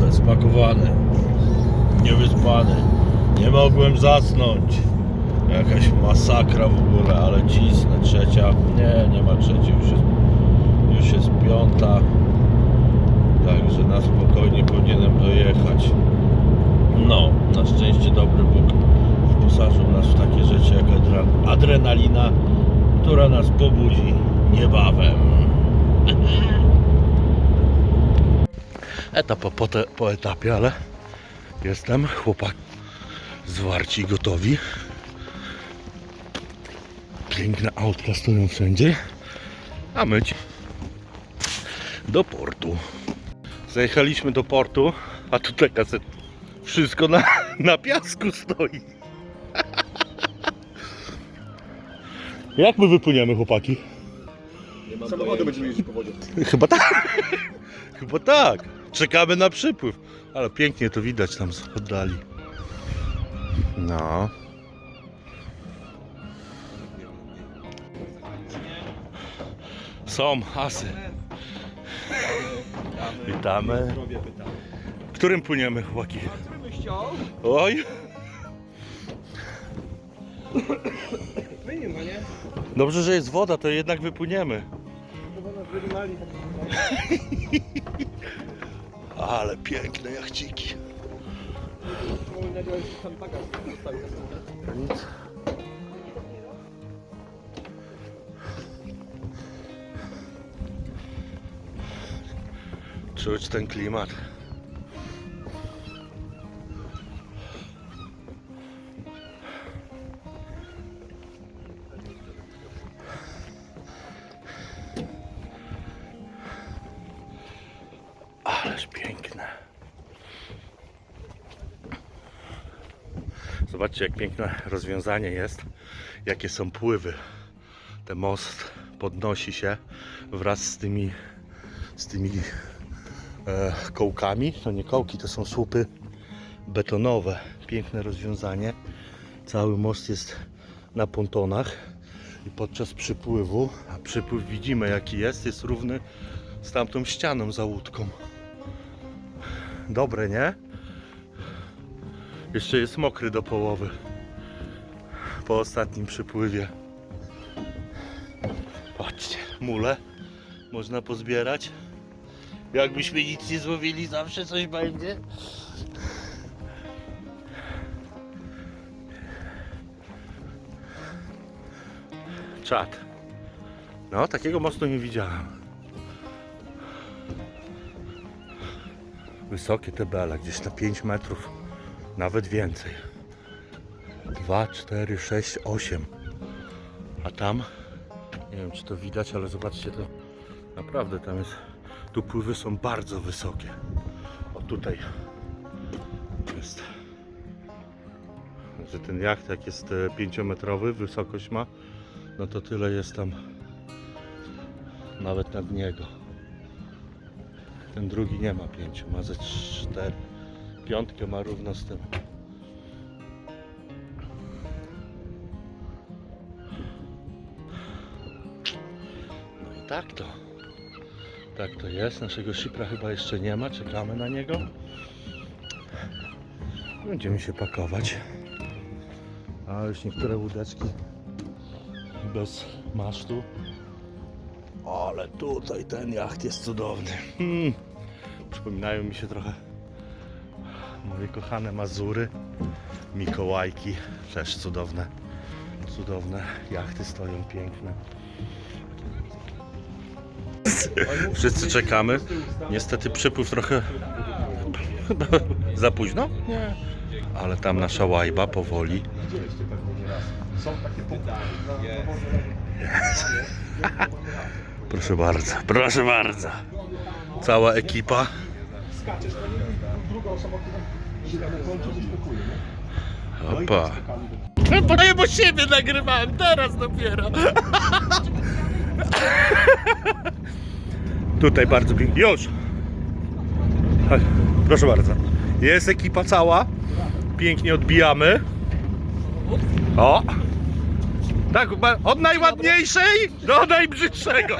Jadę spakowany, niewyspany. Nie mogłem zasnąć. Jakaś masakra w ogóle, ale cisnę. Trzecia. Nie, nie ma trzeciej. Już jest, już jest piąta. Także na spokojnie powinienem dojechać. No, na szczęście dobry Bóg wyposażył nas w takie rzeczy jak adre- adrenalina, która nas pobudzi niebawem. Etap po, te, po etapie, ale jestem, chłopak zwarci, gotowi. Piękne autka stoją wszędzie, a my ci- do portu. Zajechaliśmy do portu, a tu taka se wszystko na, na piasku stoi. Jak my wypłyniemy, chłopaki? Samochody będziemy jeździć po wodzie. Chyba tak. Chyba tak. Czekamy na przypływ. Ale pięknie to widać tam z oddali. No. Są asy. Witamy. Którym płyniemy, chłopaki? Oj. Nie? Dobrze, że jest woda, to jednak wypłyniemy. Ale piękne jachciki. Nic. Czuć ten klimat. Ależ piękne. Zobaczcie, jak piękne rozwiązanie jest, jakie są pływy. Ten most podnosi się wraz z tymi, z tymi e, kołkami. To nie kołki, to są słupy betonowe. Piękne rozwiązanie. Cały most jest na pontonach i podczas przypływu, a przypływ widzimy jaki jest, jest równy z tamtą ścianą za łódką. Dobre, nie? Jeszcze jest mokry do połowy. Po ostatnim przypływie. Patrzcie, mule można pozbierać. Jakbyśmy nic nie złowili, zawsze coś będzie. Czad. No, takiego mostu nie widziałem. Wysokie te bele, gdzieś na 5 metrów. Nawet więcej. 2, 4, 6, 8. A tam, nie wiem czy to widać, ale zobaczcie to. Naprawdę tam jest. Tu pływy są bardzo wysokie. O tutaj jest. Że ten jacht jak jest 5-metrowy, wysokość ma, no to tyle jest tam nawet nad niego. Ten drugi nie ma 5, ma ze 4. Piątkę ma równo z tym. No i tak to. Tak to jest. Naszego Shipra chyba jeszcze nie ma. Czekamy na niego. Będziemy się pakować. A już niektóre łódeczki bez masztu. Ale tutaj ten jacht jest cudowny. Hmm. Przypominają mi się trochę moje kochane Mazury, Mikołajki, też cudowne, cudowne jachty stoją piękne. Wszyscy czekamy. Niestety przypływ trochę za późno? Nie. Ale tam nasza łajba powoli. Są takie. Proszę bardzo, proszę bardzo. Cała ekipa. Opa. Bo ja bo siebie nagrywałem, teraz dopiero. Tutaj bardzo pięknie. Już! Proszę bardzo. Jest ekipa cała. Pięknie odbijamy. O! Tak, od najładniejszej do najbrzydszego.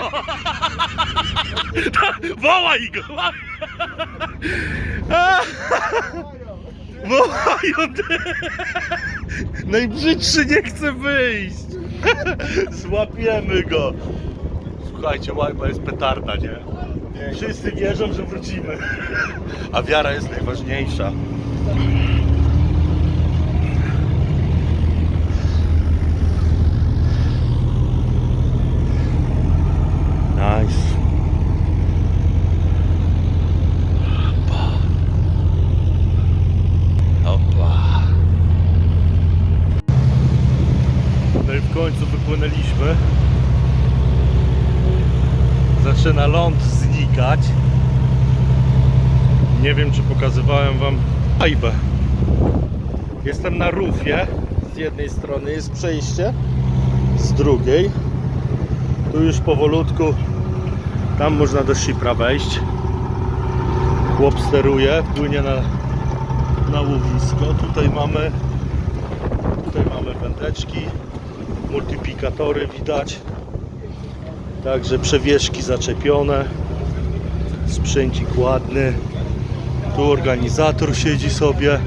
Wołaj go! Wołają! Najbrzydszy nie chce wyjść. Złapiemy go. Słuchajcie, łajba jest petarda, nie? Wszyscy wierzą, że wrócimy. A wiara jest najważniejsza. Nice. Opa. Opa. No i w końcu wypłynęliśmy. Zaczyna ląd znikać. Nie wiem, czy pokazywałem wam ajbę. Jestem na rufie. Z jednej strony jest przejście, z drugiej tu już powolutku tam można do Sipra wejść. Chłop steruje, płynie na, na łowisko. Tutaj mamy tutaj mamy wędeczki, multiplikatory widać. Także przewieszki zaczepione. Sprzęcik ładny. Tu organizator siedzi sobie.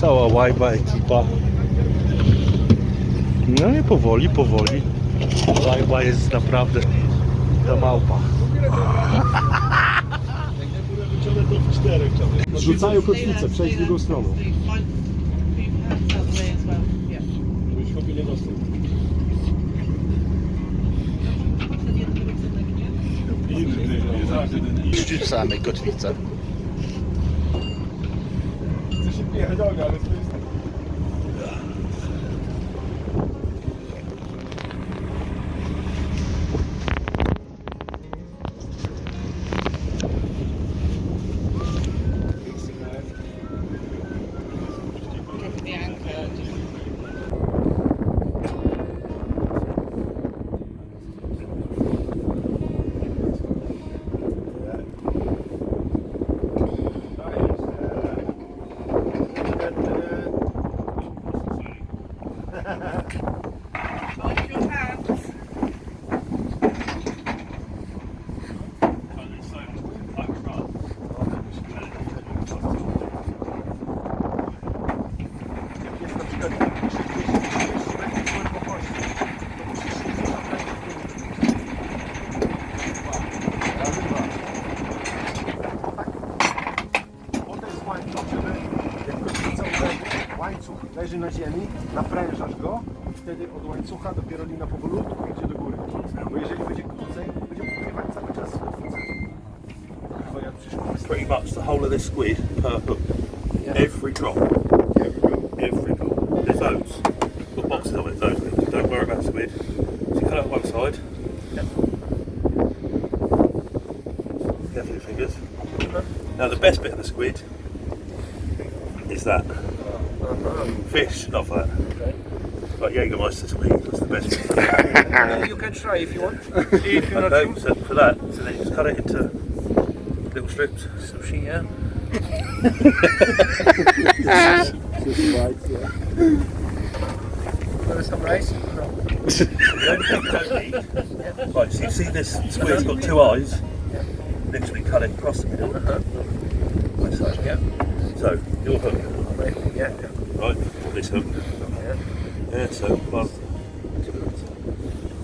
Cała łajba ekipa. No i powoli, powoli. Łajba jest naprawdę ta małpa. Zrzucają kotwicę, przejść w drugą stronę. Rzucamy kotwicę. Chce się pierdolę, ale leży na ziemi, naprężasz go i wtedy od łańcucha dopiero lina powolutku idzie do góry. Bo jeżeli będzie krócej, będzie pływać cały czas z kotwicą. Chyba jak przyszło. pretty much the whole of this squid per hook. Every drop. Every drop. Every drop. There's loads. Got boxes of it. Don't worry about squid. So you cut out one side. Careful your fingers. Now the best bit of the squid is that. Fish, not that. Like Jägermeister to me, that's the best. You can try if you want. If you're not so for that, so then you just cut it into little strips. Sushi, yeah. some rice? The only thing you don't need- Right, so you see this square's got two eyes. Literally cut it across the middle. Uh-huh. Like so. Yeah. So, your hook, Yeah. right? Or this hook. Yeah, so, well,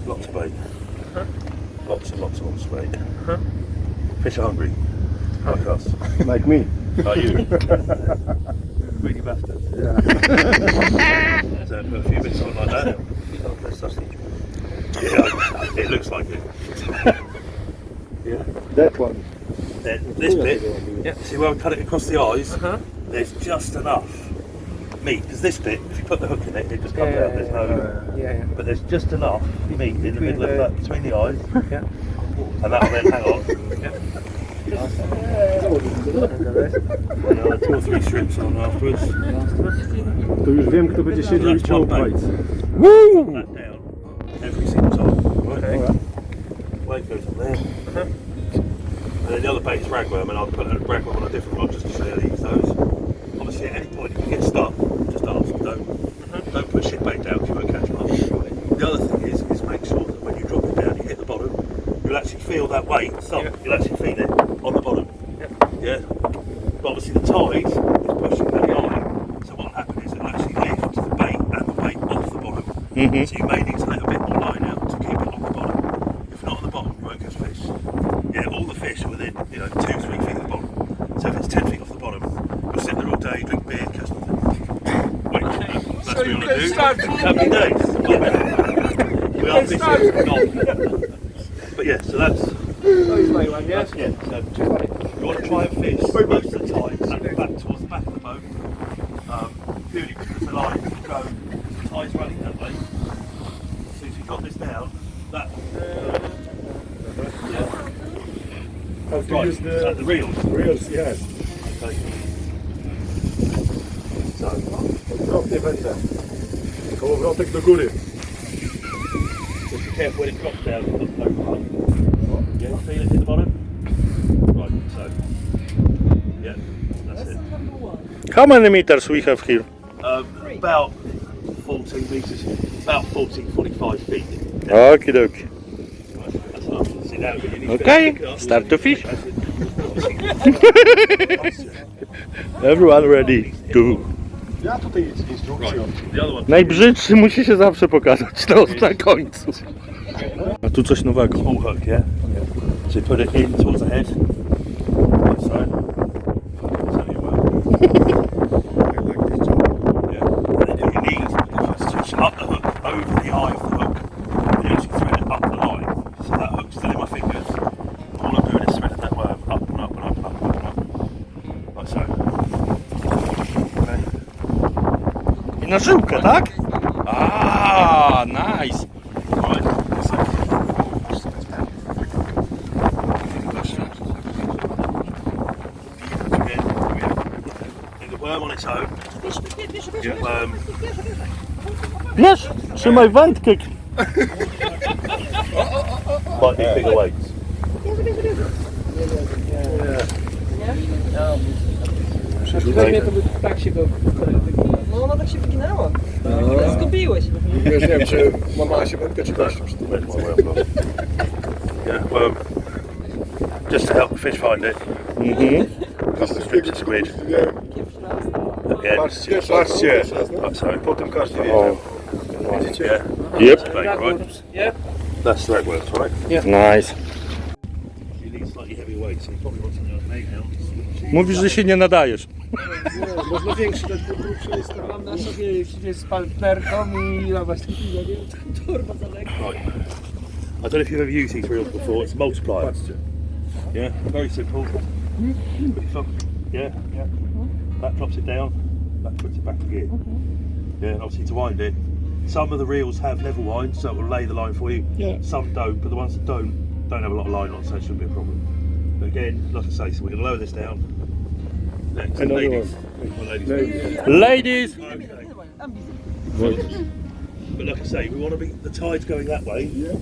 lots of bait. Lots and lots and lots of bait. Fish are hungry. Like us. Like me. Like you. Greedy bastard. Yeah. so put a few bits on like that. That's sausage. Yeah, it looks like it. yeah. That one. Then this bit, yeah. See where I cut it across the eyes? Uh-huh. There's just enough meat because this bit, if you put the hook in it, it just comes out. There's no. Yeah, yeah. But there's just enough meat in the Between middle of that between the eyes, Yeah. and that'll then hang on. And uh, two or three strips on afterwards. To już wiem, kto będzie siedział i That's chciał one bait. bajc. Put that down every single time. Right. Weight goes on there. And then the other bait is ragworm, and I'll put a ragworm on a different rod just to show you how to use those. Obviously, at any point if you get stuck, just ask. Don't don't put shit bait down because you won't catch much. The The other thing is, is make sure that when you drop it down, you hit the bottom, you'll actually feel that weight stop. You'll actually feel it on the bottom. Yeah. But obviously the tide is pushing that line, so what will happen is it'll actually lift the bait and the weight off the bottom. Mm-hmm. So you may need to let a bit more line out to keep it on the bottom. If not on the bottom, you won't catch fish. Yeah, all the fish are within, you know, two, three feet of the bottom. So if it's ten feet off the bottom, you'll sit there all day, drink beer, catch nothing. Wait, that's what we want to do. Happy days. We are not. But yeah, so that's jest my one, that's yeah. So you want to try and fish most of the time the back towards the back of the boat. Um, purely because the line will go, the tide's running that way. So if you've got this down, that. Yeah. To Right, use is that the the reels? reels, yes. Okay. So, Odwrotnie będę. Kołowrotek do góry. just be careful when it drops down. Look over. Yeah, feel it hit the bottom. Right, so. Yeah, that's it. How many meters we have here? Um, about 14 metres, about 40, 45 feet. Okie dokie. That's enough. Sit down, but you need to Okay, pick it up. start to fish. Everyone ready to. Ja tutaj the other one. Najbrzydszy musi się zawsze pokazać, to na końcu. A tu coś nowego. Small hook, yeah? So you put it in towards the head. Like so. Yeah. And then you need is just up the hook, over the eye of the hook. And you actually thread it up the line. So that hook's still in my fingers. All I'm doing is threading that worm up and up and up and up and up and up. Like so. Okay. I na żyłkę, tak? A, nice. Wiesz, trzymaj wędkę. Might be bigger weights. Weźmie to by tak się go... No ona tak się wyginęła. Zgubiłeś. Wiesz, nie wiem, czy mamała się wędkę, czy gościu przy tym. Gone? Yeah, worm. Just to help the fish find it. Mhm. Couple of strips of squid. Again. Patrzcie, patrzcie. Like so. Potem każdy wie. O, Widzicie? Yeah. Yep. Right? Yeah. That's right? nice. You need slightly heavy weight, so you probably want something like an eight ounce. Mówisz, że się nie nadajesz. Nie, można większy dać, bo grubszy jest tam. Mam na sobie siedzę z partnerką i dawać nie wiem, torba za lekko. Right. I don't know if you've ever used these reels before. It's a multiplier. Yeah, very simple. Put your thumb, yeah, yeah. That drops it down, that puts it back again. Yeah, and obviously to wind it, some of the reels have level wind, so it will lay the line for you. Yeah. Some don't, but the ones that don't, don't have a lot of line on, so it shouldn't be a problem. But again, like I say, so we're going to lower this down. Next, Another ladies. Well, ladies. Ladies! Okay. But like I say, we want to be, the tide's going that way. Yeah.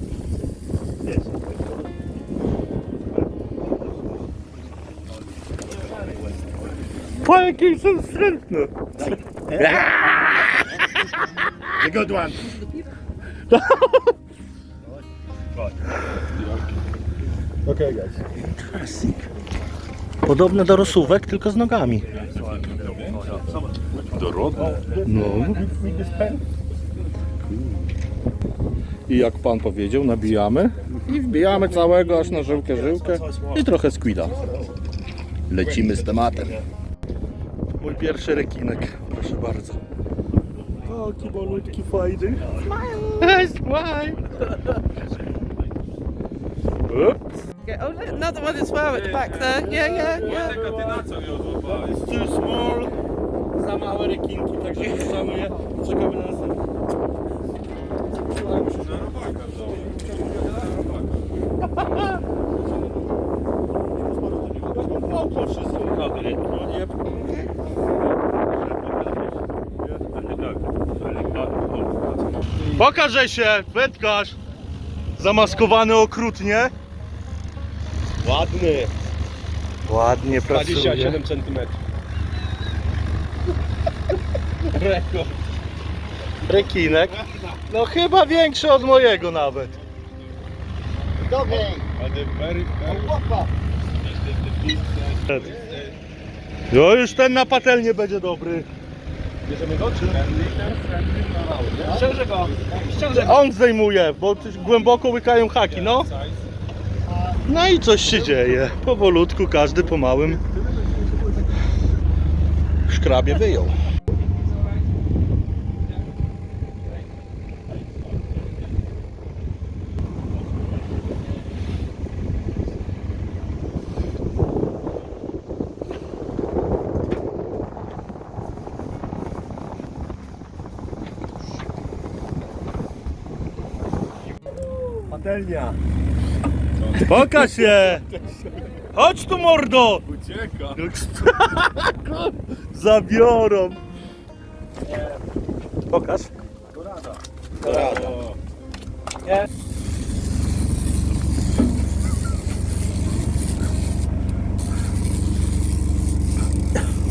Yes. Po jakiej są wstrętne. The good one. Right. Okay, guys. Podobne do rosówek, tylko z nogami. Dorodne. No. I jak pan powiedział, nabijamy i wbijamy całego aż na żyłkę, żyłkę i trochę squida. Lecimy z tematem. Mój pierwszy rekinek, proszę bardzo. Taki malutki, fajny. Smile! Smile! Oh another one as well at the back there. Yeah, yeah, yeah. It's too small. Za małe rekinki, także wrzucamy je. Czekamy na następne. No. Pokażę się, wędkarz. Zamaskowany okrutnie. Ładny. Ładnie pracuje. 27 cm. Rekord. Rekinek. No chyba większy od mojego nawet. No już ten na patelnię będzie dobry. Bierzemy go, czy? Ściążę go. Ściążę go. On zdejmuje, bo głęboko łykają haki, no. No i coś się dzieje. Powolutku, każdy po małym szkrabie wyjął. Patelnia. Pokaż się! Chodź tu mordo! Ucieka. Zabiorą! Pokaż.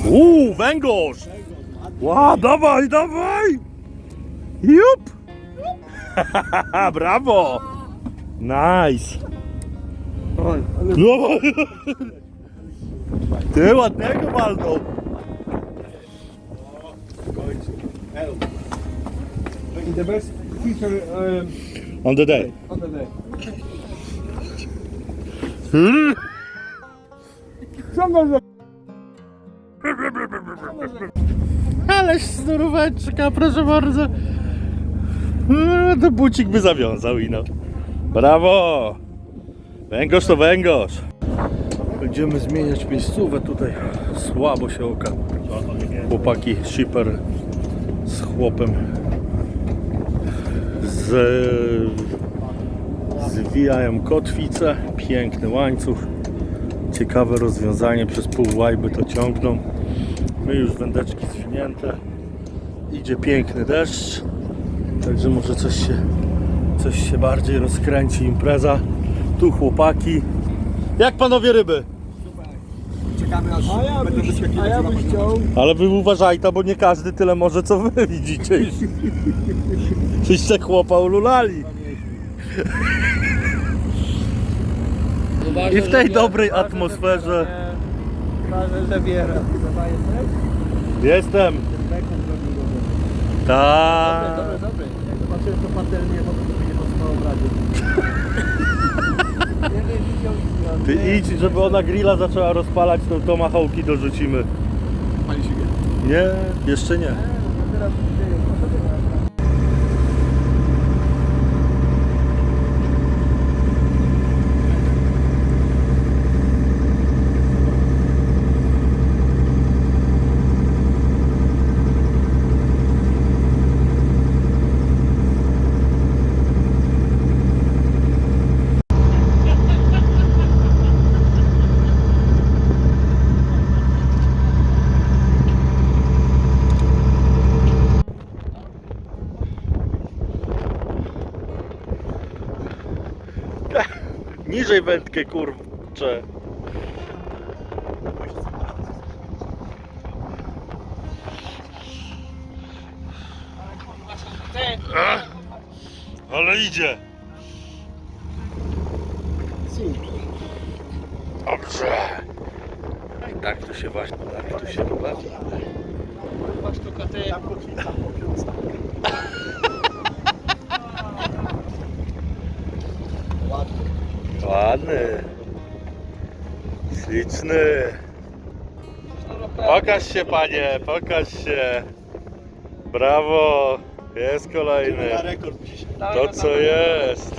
Uuu, węgorz! Ła, dawaj, dawaj! Jup! Brawo! Nice! No. Ty ładnego walnął! In the best feature um, On the day. on the day. Ależ proszę bardzo. No, To bucik by zawiązał i no. Brawo! Węgorz to węgorz. Będziemy zmieniać miejscówę tutaj. Słabo się oka. Chłopaki, shipper z chłopem z, zwijają kotwicę. Piękny łańcuch. Ciekawe rozwiązanie. Przez pół łajby to ciągną. My już wędeczki zwinięte. Idzie piękny deszcz. Także może coś się, coś się bardziej rozkręci impreza. Tu chłopaki. Jak panowie ryby? Czekamy aż A ja będą byś, a ja byś chciał. Ale wy uważajcie, bo nie każdy tyle może co wy widzicie. Czyście chłopa ululali. I w tej dobrej atmosferze jestem. Tak. Dobry, dobry. Jak zobaczyłem to patelnię, bo to by nie pasowało w razie. Nie wiem, widział i Ty idź, żeby ona grilla zaczęła rozpalać, to tomahawki dorzucimy. Pali się Nie, jeszcze nie. Teraz Niżej wędkę, kurczę. A, Ale idzie. Dobrze. I tak to się właśnie, tak to się bawi. Dwa sztuka ty. Ładny. Śliczny. Pokaż się panie, pokaż się. Brawo. Jest kolejny. To co jest.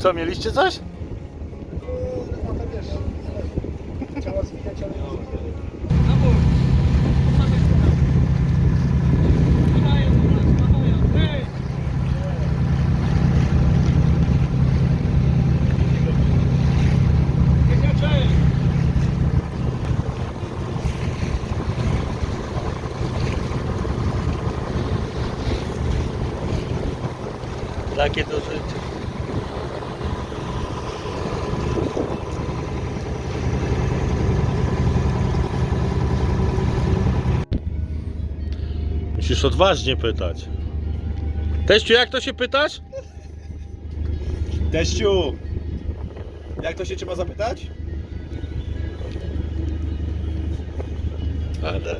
Co, mieliście coś? No to wiesz, chciała zwijać, ale nie bo... Machają, machają. Hej! Cześć! Takie to życie. Musisz odważnie pytać. Teściu, jak to się pytasz? Teściu! Jak to się trzeba zapytać? Ale.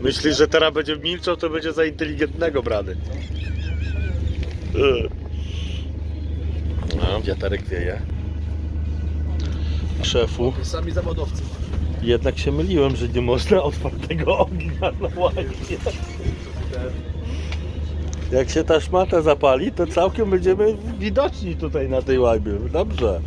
Myślisz, że teraz będzie milczał, to będzie za inteligentnego brany. No, wiaterek wieje. Szefu, Sami zawodowcy. Jednak się myliłem, że nie można otwartego ognia na łajbie. Jak się ta szmata zapali, to całkiem będziemy widoczni tutaj na tej łajbie. Dobrze.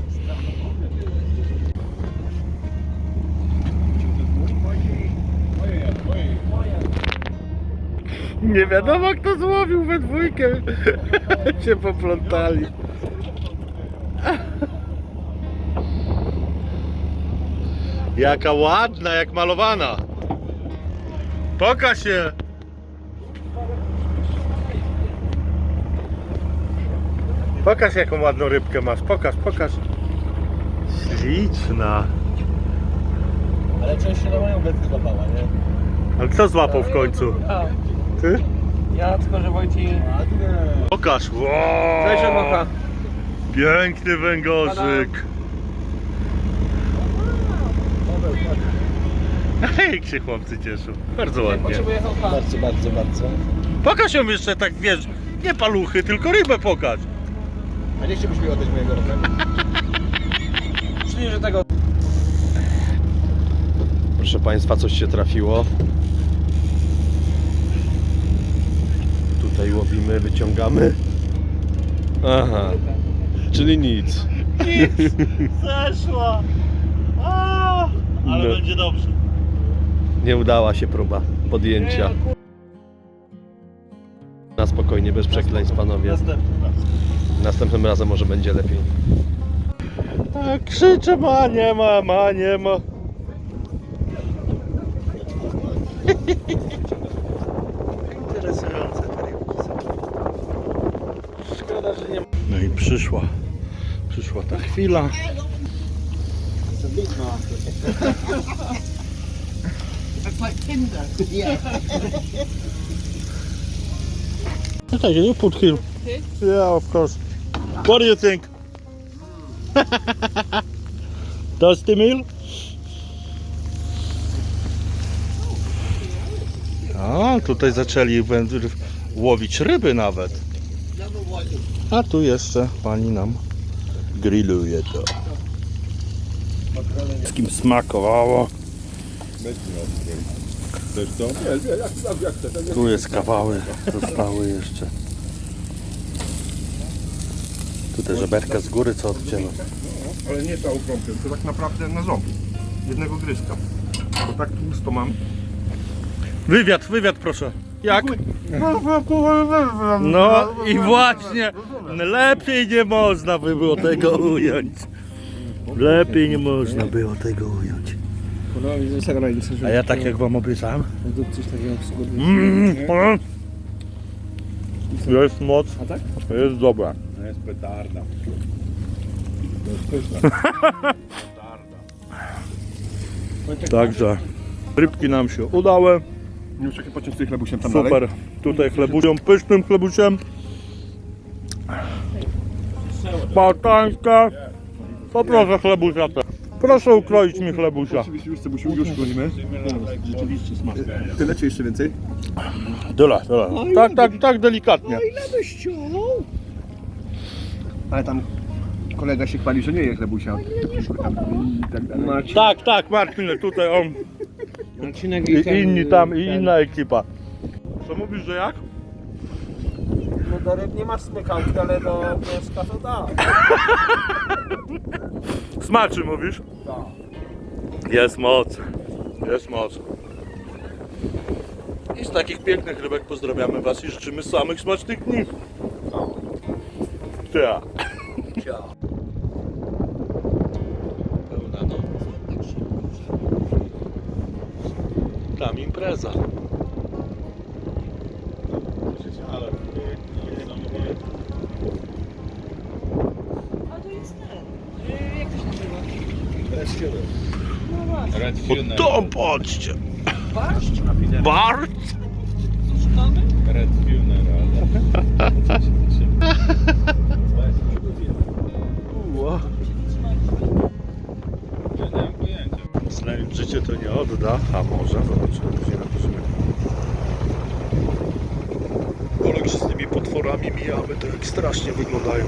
Nie wiadomo kto złowił we dwójkę. się poplątali. Jaka ładna, jak malowana. Pokaż się. Pokaż jaką ładną rybkę masz. Pokaż, pokaż. Śliczna. Ale część się na moją wędkę złapała, nie? Ale kto złapał w końcu? Ty? ja tylko, że Wojci... Pokaż. Wow. Cześć. Piękny węgorzyk. Jak się chłopcy cieszą. Bardzo ładnie. Potrzebuję. Bardzo, bardzo, bardzo. Pokaż ją jeszcze tak, wiesz, nie paluchy, tylko rybę pokaż. A nie chciałbyś mi oddać mojego roka? Czyli, że tego... Proszę Państwa, coś się trafiło. Tutaj łowimy, wyciągamy. Aha, czyli nic. Zeszła. A, ale No. będzie dobrze. Nie udała się próba podjęcia. Na spokojnie, bez przekleństw panowie. Następnym razem może będzie lepiej. Tak krzyczę, ma nie ma, ma nie ma. Interesujące. Szkoda, że nie No i przyszła, przyszła ta chwila. Okay, you put here. Yeah, of course. What do you think? Dusty meal? A, tutaj zaczęli łowić ryby nawet. A tu jeszcze pani nam grilluje to. Z kim smakowało. Tu jest kawały, zostały jeszcze. Tu te żeberka z góry co odcięło. Ale nie całą kromkę, to tak naprawdę na ząb. Jednego gryzka. Bo tak tłusto mam. Wywiad, wywiad proszę. Jak? No i właśnie, lepiej nie można by było tego ująć. Lepiej nie można było tego ująć. A ja tak jak wam obiecałem. Mm, mm. Jest moc. A tak? Jest dobra. To jest petarda. Także rybki nam się udały. Już trochę pociąg z tym chlebusiem tam dalej. Super. Tutaj chlebusią, pysznym chlebusiem. Spartańska. Poproszę chlebusia też. Proszę ukroić mi chlebusia. Oczywiście już cebusiu, już kroimy. Rzeczywiście smaczne. Tyle czy jeszcze więcej? Tyle, tyle. Tak, tak, tak delikatnie. Ale tam kolega się chwali, że nie je chlebusia. I tak dalej. Tak, tak, Marcin, tutaj on i inni tam i inna ekipa. Co mówisz, że jak? No do ryb nie masz smykałki, ale do mieszka to tak. Smaczy mówisz? Jest moc. Jest moc. I z takich pięknych rybek pozdrawiamy Was i życzymy samych smacznych dni. Ja. Pełna noc. Tam impreza. Ale A to jest ten. y, Jak to się nazywa? No właśnie. Red O to patrzcie. Barszcz? Szukamy? Red Funeral. Nie mam życie to nie odda, a może, zobaczymy, później napiszemy. Bo jak się z tymi potworami mijamy, to jak strasznie wyglądają.